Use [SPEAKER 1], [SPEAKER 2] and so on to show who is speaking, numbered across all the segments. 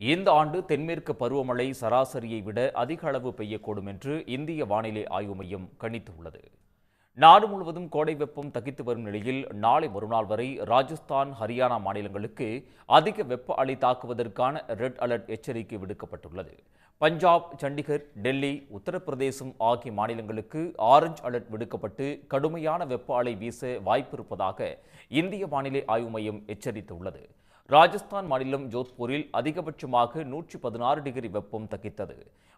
[SPEAKER 1] இந்த ஆண்டு தென்மேற்கு பருவமழை சராசரியை விட அதிக அளவு பெய்யக்கூடும் என்று இந்திய வானிலை ஆய்வு மையம் கணித்துள்ளது. நாடு முழுவதும் கோடை வெப்பம் தகித்து வரும் நிலையில் நாளை மறுநாள் வரை ராஜஸ்தான் ஹரியானா மாநிலங்களுக்கு அதிக வெப்ப அலை தாக்குவதற்கான ரெட் அலர்ட் எச்சரிக்கை விடுக்கப்பட்டுள்ளது. பஞ்சாப் சண்டிகர் டெல்லி உத்தரப்பிரதேசம் ஆகிய மாநிலங்களுக்கு ஆரஞ்ச் அலர்ட் விடுக்கப்பட்டு கடுமையான வெப்ப அலை வீச வாய்ப்பிருப்பதாக இந்திய வானிலை ஆய்வு மையம் எச்சரித்துள்ளது. ராஜஸ்தான் மாநிலம் ஜோத்பூரில் அதிகபட்சமாக நூற்றி பதினாறு டிகிரி வெப்பம் தகித்தது.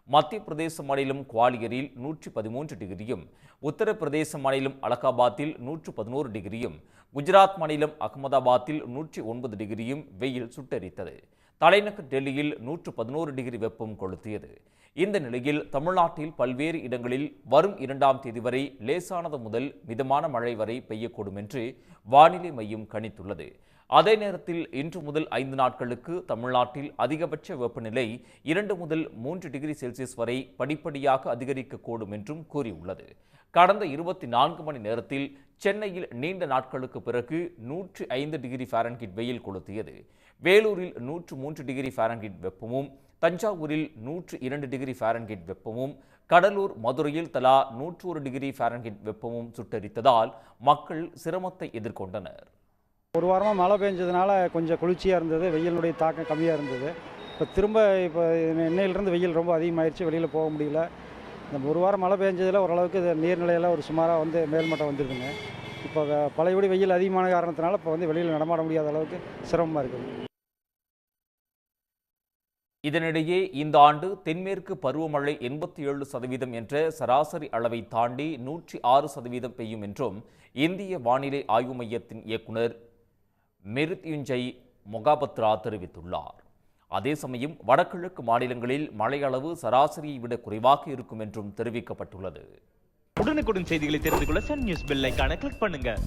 [SPEAKER 1] மத்திய பிரதேச மாநிலம் குவாலியரில் நூற்றி பதிமூன்று டிகிரியும் உத்தரப்பிரதேச மாநிலம் அலகாபாத்தில் நூற்று பதினோரு டிகிரியும் குஜராத் மாநிலம் அகமதாபாத்தில் நூற்றி ஒன்பது டிகிரியும் வெயில் சுட்டெரித்தது. தலைநகர் டெல்லியில் நூற்று பதினோரு டிகிரி வெப்பம் கொளுத்தியது. இந்த நிலையில் தமிழ்நாட்டில் பல்வேறு இடங்களில் வரும் இரண்டாம் தேதி வரை லேசானது முதல் மிதமான மழை வரை பெய்யக்கூடும் என்று வானிலை மையம் கணித்துள்ளது. அதே நேரத்தில் இன்று முதல் ஐந்து நாட்களுக்கு தமிழ்நாட்டில் அதிகபட்ச வெப்பநிலை இரண்டு முதல் மூன்று டிகிரி செல்சியஸ் வரை படிப்படியாக அதிகரிக்கக்கூடும் என்றும் கூறியுள்ளது. கடந்த இருபத்தி நான்கு மணி நேரத்தில் சென்னையில் நீண்ட நாட்களுக்கு பிறகு நூற்று ஐந்து டிகிரி ஃபாரன்கிட் வெயில் கொளுத்தியது. வேலூரில் நூற்று மூன்று டிகிரி ஃபாரன்கிட் வெப்பமும் தஞ்சாவூரில் நூற்று இரண்டு டிகிரி ஃபாரன்கிட் வெப்பமும் கடலூர் மதுரையில் தலா நூற்றொரு டிகிரி ஃபாரன்கிட் வெப்பமும் சுட்டரித்ததால் மக்கள் சிரமத்தை எதிர்கொண்டனர்.
[SPEAKER 2] ஒரு வாரமாக மழை பெஞ்சதுனால கொஞ்சம் குளிர்ச்சியாக இருந்தது வெயிலுடைய தாக்கம் கம்மியாக இருந்தது. இப்போ திரும்ப இப்போ இன்னையிலிருந்து வெயில் ரொம்ப அதிகமாயிருச்சு வெளியில் போக முடியல. இந்த ஒரு வாரம் மழை பெஞ்சதில் ஓரளவுக்கு இது நீர்நிலையெல்லாம் ஒரு சுமாராக வந்து மேல்மட்டம் வந்துருதுங்க. இப்போ பழையபடி வெயில் அதிகமான காரணத்தினால இப்போ வந்து வெளியில் நடமாட முடியாத அளவுக்கு சிரமமாக இருக்குது.
[SPEAKER 1] இதனிடையே இந்த ஆண்டு தென்மேற்கு பருவமழை எண்பத்தி ஏழு சதவீதம் என்ற சராசரி அளவை தாண்டி நூற்றி ஆறு சதவீதம் பெய்யும் என்றும் இந்திய வானிலை ஆய்வு மையத்தின் இயக்குனர் மெருத்யுஞ்சை மொகாபத்ரா தெரிவித்துள்ளார். அதே சமயம் வடகிழக்கு மாநிலங்களில் மழை அளவு சராசரியை விட குறைவாக இருக்கும் என்றும் தெரிவிக்கப்பட்டுள்ளது.
[SPEAKER 3] உடனுக்குடன் செய்திகளை தெரிந்து கொள்ள சன் நியூஸ் பெல் கிளிக் பண்ணுங்க.